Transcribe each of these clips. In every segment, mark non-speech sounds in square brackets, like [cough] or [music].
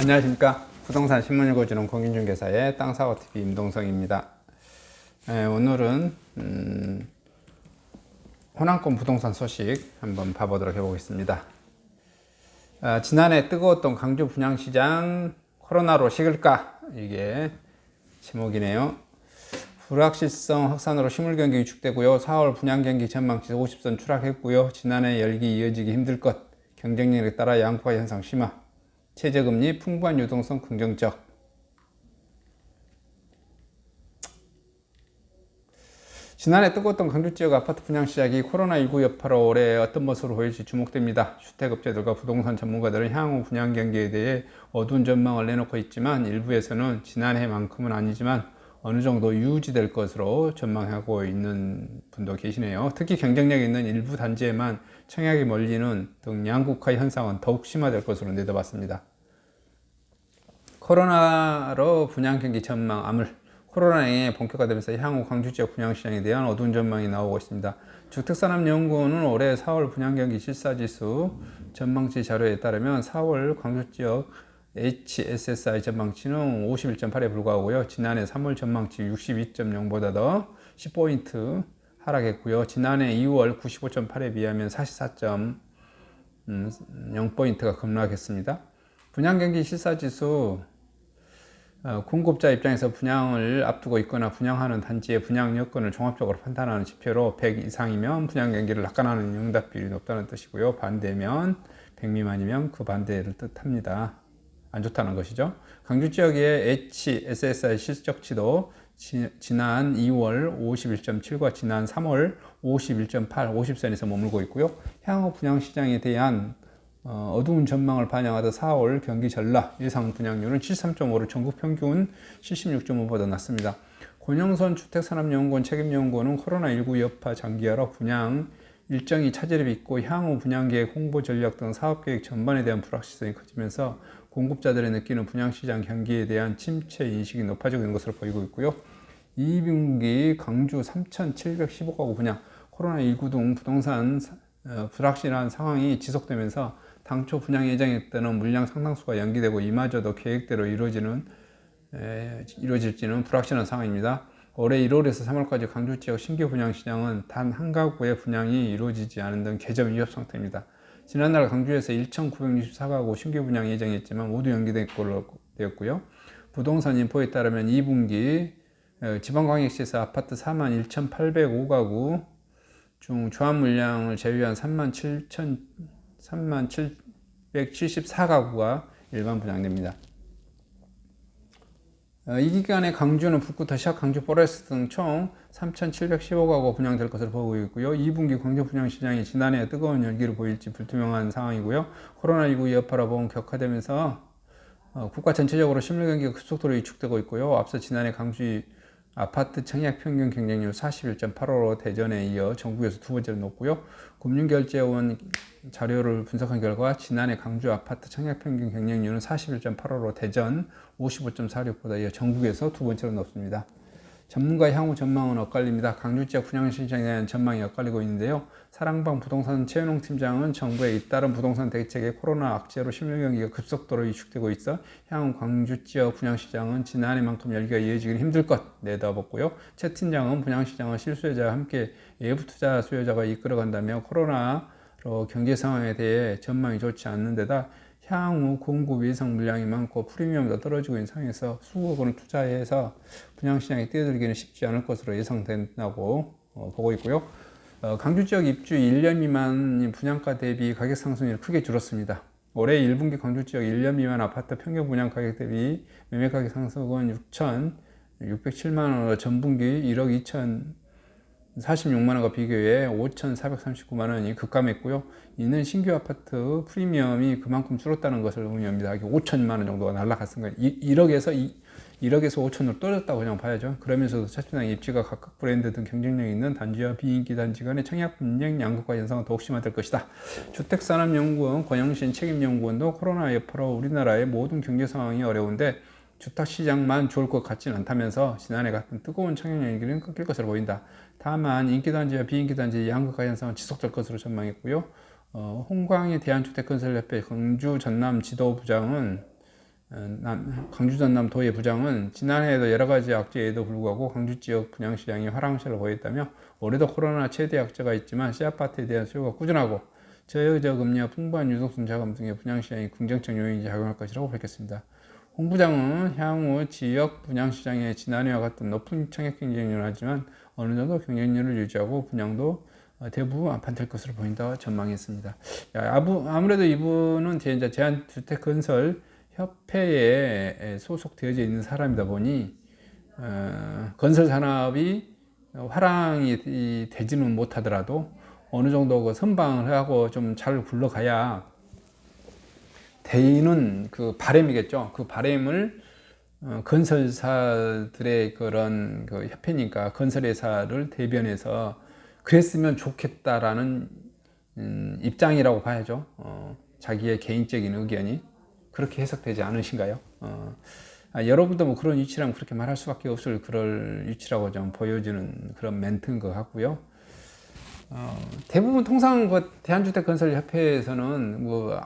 안녕하십니까. 부동산 신문 읽어주는 공인중개사의 땅사고TV 임동성입니다. 에, 오늘은 음, 호남권 부동산 소식 한번 봐보도록 해보겠습니다. 아, 지난해 뜨거웠던 강주 분양시장 코로나로 식을까? 이게 제목이네요. 불확실성 확산으로 실물 경기 위축되고요. 4월 분양 경기 전망치 50선 추락했고요. 지난해 열기 이어지기 힘들 것. 경쟁력에 따라 양극화 현상 심화 최저금리, 풍부한 유동성 긍정적. 지난해 뜨거웠던 강주 지역 아파트 분양 시작이 코로나19 여파로 올해 어떤 모습으로 보일지 주목됩니다. 주택업체들과 부동산 전문가들은 향후 분양 경기에 대해 어두운 전망을 내놓고 있지만 일부에서는 지난해만큼은 아니지만 어느 정도 유지될 것으로 전망하고 있는 분도 계시네요. 특히 경쟁력 있는 일부 단지에만 청약이 몰리는 등 양극화 현상은 더욱 심화될 것으로 내다봤습니다. 코로나로 분양 경기 전망 암을 코로나에 본격화되면서 향후 광주 지역 분양 시장에 대한 어두운 전망이 나오고 있습니다. 주택산업연구원은 올해 4월 분양 경기 실사지수 전망치 자료에 따르면 4월 광주 지역 HSSI 전망치는 51.8에 불과하고요. 지난해 3월 전망치 62.0보다 더 10포인트 하락했고요. 지난해 2월 95.8에 비하면 44.0포인트가 급락했습니다. 분양 경기 실사지수 어, 공급자 입장에서 분양을 앞두고 있거나 분양하는 단지의 분양 여건을 종합적으로 판단하는 지표로 100 이상이면 분양 경기를 낙관하는 응답 비율이 높다는 뜻이고요. 반대면 100 미만이면 그 반대를 뜻합니다. 안 좋다는 것이죠. 강주 지역의 HSSI 실적치도 지, 지난 2월 51.7과 지난 3월 51.8, 50선에서 머물고 있고요. 향후 분양 시장에 대한 어, 어두운 전망을 반영하다 4월 경기 전라 예상 분양률은 73.5로 전국 평균 76.5보다 낮습니다. 권영선 주택산업연구원 책임연구원은 코로나19 여파 장기화로 분양 일정이 차질이 빚고 향후 분양계획 홍보 전략 등 사업계획 전반에 대한 불확실성이 커지면서 공급자들의 느끼는 분양시장 경기에 대한 침체 인식이 높아지고 있는 것으로 보이고 있고요. 2분기 광주 3,715가구 분양 코로나19 등 부동산 어, 불확실한 상황이 지속되면서 당초 분양 예정했던 물량 상당수가 연기되고 이마저도 계획대로 이루어지는 에, 이루어질지는 불확실한 상황입니다. 올해 1월에서 3월까지 강주 지역 신규 분양 시장은 단 한 가구의 분양이 이루어지지 않은 등 개점 위협 상태입니다. 지난달 강주에서 1,964가구 신규 분양 예정했지만 모두 연기된 걸로 되었고요. 부동산 인포에 따르면 2분기 지방광역시에서 아파트 4만 1,805가구 중 조합 물량을 제외한 3만 7천 3만 774가구가 일반 분양됩니다. 어, 이 기간에 강주는 북구 더시아 강주 포레스트 등 총 3,715가구 분양될 것으로 보고 있고요. 2분기 광주 분양 시장이 지난해 뜨거운 열기를 보일지 불투명한 상황이고요. 코로나19 여파로 보험 격화되면서 어, 국가 전체적으로 실물 경기가 급속도로 위축되고 있고요. 앞서 지난해 강주 아파트 청약 평균 경쟁률 41.85로 대전에 이어 전국에서 두 번째로 높고요. 금융결제원 자료를 분석한 결과 지난해 강주 아파트 청약 평균 경쟁률은 41.85로 대전 55.46보다 이어 전국에서 두 번째로 높습니다. 전문가의 향후 전망은 엇갈립니다. 강주 지역 분양 신청에 대한 전망이 엇갈리고 있는데요. 사랑방 부동산 최은홍 팀장은 정부의 잇따른 부동산 대책에 코로나 악재로 실물 경기가 급속도로 위축되고 있어 향후 광주 지역 분양 시장은 지난해만큼 열기가 이어지기는 힘들 것 내다봤고요. 최 팀장은 분양 시장은 실수요자와 함께 외부 투자 수요자가 이끌어간다며 코로나로 경제 상황에 대해 전망이 좋지 않는 데다 향후 공급 예상 물량이 많고 프리미엄도 떨어지고 있는 상황에서 수억 원을 투자해서 분양시장에 뛰어들기는 쉽지 않을 것으로 예상된다고 어, 보고 있고요. 어, 강주 지역 입주 1년 미만 분양가 대비 가격 상승률이 크게 줄었습니다. 올해 1분기 강주 지역 1년 미만 아파트 평균 분양 가격 대비 매매 가격 상승은 6,607만 원으로 전분기 1억 2천 46만 원과 비교해 5,439만 원이 급감했고요. 이는 신규 아파트 프리미엄이 그만큼 줄었다는 것을 의미합니다. 5천만 원 정도가 날라갔습니다. 1억에서 1억에서 5천으로 떨어졌다고 그냥 봐야죠. 그러면서도 차트당 입지가 각각 브랜드 등 경쟁력 있는 단지와 비인기 단지 간의 청약 분쟁 양극화 현상은 더욱 심화될 것이다. 주택산업연구원 권영신 책임연구원도 코로나 여파로 우리나라의 모든 경제 상황이 어려운데 주택 시장만 좋을 것 같지는 않다면서 지난해 같은 뜨거운 청약 열기는 끊길 것으로 보인다. 다만 인기단지와 비인기단지의 양극화 현상은 지속될 것으로 전망했고요. 어, 홍광희 대한주택건설협회 광주 전남 지도부장은 어, 남- 광주 전남 도의 부장은 지난해에도 여러 가지 악재에도 불구하고 광주 지역 분양 시장이 화랑세를 보였다며 올해도 코로나 최대 악재가 있지만 씨앗밭에 대한 수요가 꾸준하고 저여저금리와 풍부한 유동성 자금 등의 분양 시장이 긍정적 요인이 작용할 것이라고 밝혔습니다. 홍 부장은 향후 지역 분양 시장에 지난해와 같은 높은 청약 경쟁률을 하지만 어느 정도 경쟁률을 유지하고 분양도 어, 대부분 안판될 것으로 보인다 전망했습니다. 아무래도 이분은 제- 이제 제한주택 건설 협회에 소속되어져 있는 사람이다 보니 어, 건설 산업이 화랑이 이- 되지는 못하더라도 어느 정도 그 선방을 하고 좀 잘 굴러가야 되는 그 바램이겠죠. 그 바램을 어, 건설사들의 그런 그 협회니까 건설회사를 대변해서 그랬으면 좋겠다라는 음, 입장이라고 봐야죠. 어, 자기의 개인적인 의견이 그렇게 해석되지 않으신가요? 어, 아, 여러분도 뭐 그런 위치라면 그렇게 말할 수밖에 없을 그럴 위치라고 좀 보여지는 그런 멘트인 것 같고요. 어, 대부분 통상 그 대한주택건설협회에서는 뭐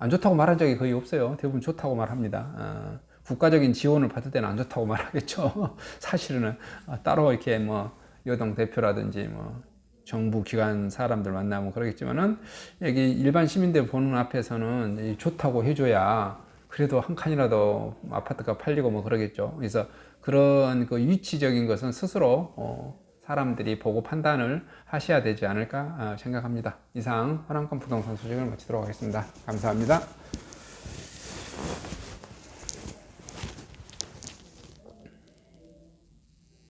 안 좋다고 말한 적이 거의 없어요. 대부분 좋다고 말합니다. 어, 국가적인 지원을 받을 때는 안 좋다고 [laughs] 말하겠죠. 사실은 어, 따로 이렇게 뭐 여당 대표라든지 뭐 정부 기관 사람들 만나면 그러겠지만은 여기 일반 시민들 보는 앞에서는 이 좋다고 해줘야 그래도 한 칸이라도 아파트가 팔리고 뭐 그러겠죠. 그래서 그런 그 위치적인 것은 스스로 어, 사람들이 보고 판단을 하셔야 되지 않을까 어, 생각합니다. 이상 화랑권 부동산 소식을 마치도록 하겠습니다. 감사합니다.